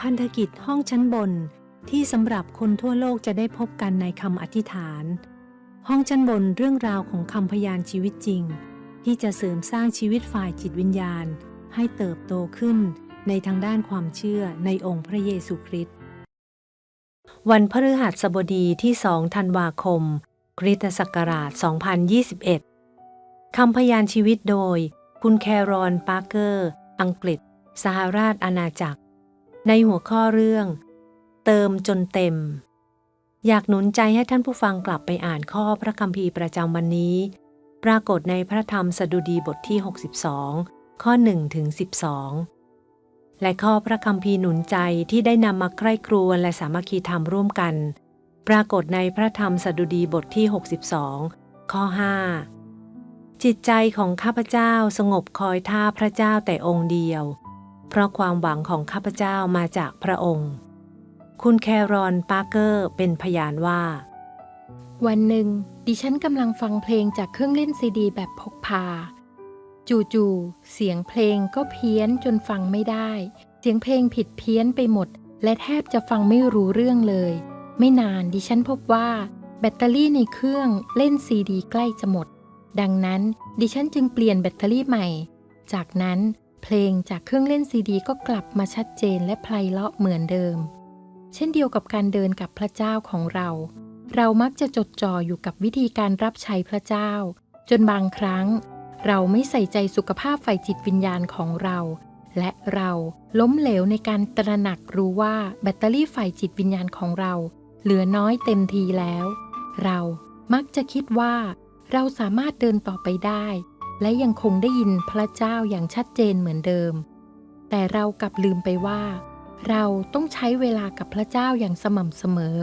พันธกิจห้องชั้นบนที่สำหรับคนทั่วโลกจะได้พบกันในคำอธิษฐาน ห้องชั้นบนเรื่องราวของคำพยานชีวิตจริง ที่จะเสริมสร้างชีวิตฝ่ายจิตวิญญาณ ให้เติบโตขึ้นในทางด้านความเชื่อในองค์พระเยซูคริสต์วันพฤหัสบดีที่2ธันวาคมคริสตศักราช 2021 คำพยานชีวิตโดย คุณแครอนปาร์เกอร์ อังกฤษ สหราชอาณาจักร ในหัวข้อเรื่อง เติมจนเต็ม อยากหนุนใจให้ท่านผู้ฟังกลับไปอ่านข้อพระคัมภีร์ประจำวันนี้ ปรากฏในพระธรรมสดุดีบทที่ 62 ข้อ1ถึง12 และข้อพระคัมภีร์หนุนใจที่ได้นำมาใคร่ครวญและสามัคคีธรรมร่วมกัน ปรากฏในพระธรรมสดุดีบทที่ 62 ข้อ 5 จิตใจของข้าพเจ้าสงบคอยท่าพระเจ้าแต่องค์เดียว เพราะความหวังของข้าพเจ้ามาจากพระองค์ คุณแครอนปาร์เกอร์เป็นพยานว่า วันหนึ่ง ดิฉันกำลังฟังเพลงจากเครื่องเล่นซีดี แบบพกพา จู่ๆเสียงเพลงก็เพี้ยนจนฟังไม่ได้ เสียงเพลงผิดเพี้ยนไปหมด และแทบจะฟังไม่รู้เรื่องเลย ไม่นานดิฉันพบว่า แบตเตอรี่ในเครื่องเล่นซีดี ใกล้จะหมด ดังนั้นดิฉันจึงเปลี่ยนแบตเตอรี่ใหม่ จากนั้น เพลงจากเครื่องเล่นซีดี ก็กลับมาชัดเจนและไพเราะเหมือนเดิม เช่นเดียวกับการเดินกับพระเจ้าของเรา เรามักจะจดจ่ออยู่กับวิธีการรับใช้พระเจ้า จนบางครั้ง เราไม่ใส่ใจสุขภาพฝ่ายจิตวิญญาณของเรา และเราล้มเหลวในการตระหนักรู้ว่าแบตเตอรี่ฝ่ายจิตวิญญาณของเรา เหลือน้อยเต็มทีแล้ว เรามักจะคิดว่า เราสามารถเดินต่อไปได้ และยังคงได้ยินพระเจ้าอย่างชัดเจนเหมือนเดิม แต่เรากลับลืมไปว่า เราต้องใช้เวลากับพระเจ้าอย่างสม่ำเสมอ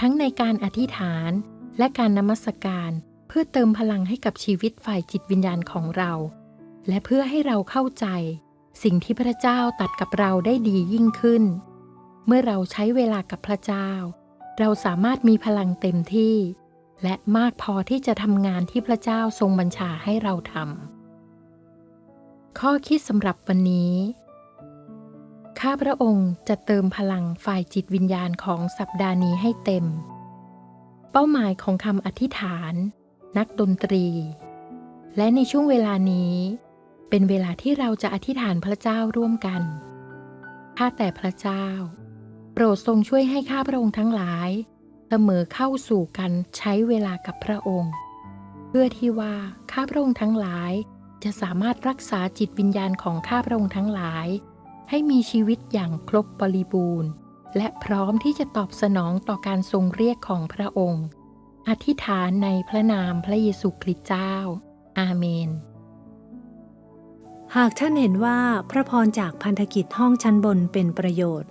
ทั้งในการอธิษฐานและการนมัสการเพื่อเติมพลังให้กับชีวิตฝ่ายจิตวิญญาณของเรา และเพื่อให้เราเข้าใจ สิ่งที่พระเจ้าตัดกับเราได้ดียิ่งขึ้น เมื่อเราใช้เวลากับพระเจ้า เราสามารถมีพลังเต็มที่ และมากพอที่จะทำงานที่พระเจ้าทรงบัญชาให้เราทำข้อคิดสำหรับวันนี้ ข้าพระองค์จะเติมพลังฝ่ายจิตวิญญาณของสัปดาห์นี้ให้เต็ม เป้าหมายของคำอธิษฐาน นักดนตรี และในช่วงเวลานี้ เป็นเวลาที่เราจะอธิษฐานพระเจ้าร่วมกันข้าแต่พระเจ้า โปรดทรงช่วยให้ข้าพระองค์ทั้งหลาย สมอเข้าสู่กันใช้เวลากับพระองค์ เพื่อที่ว่าข้าพระองค์ทั้งหลาย จะสามารถรักษาจิตวิญญาณของข้าพระองค์ทั้งหลาย ให้มีชีวิตอย่างครบบริบูรณ์ และพร้อมที่จะตอบสนองต่อการทรงเรียกของพระองค์ อธิษฐานในพระนามพระเยซูคริสต์เจ้า อาเมนหากท่านเห็นว่าพระพรจากพันธกิจห้องชั้นบนเป็นประโยชน์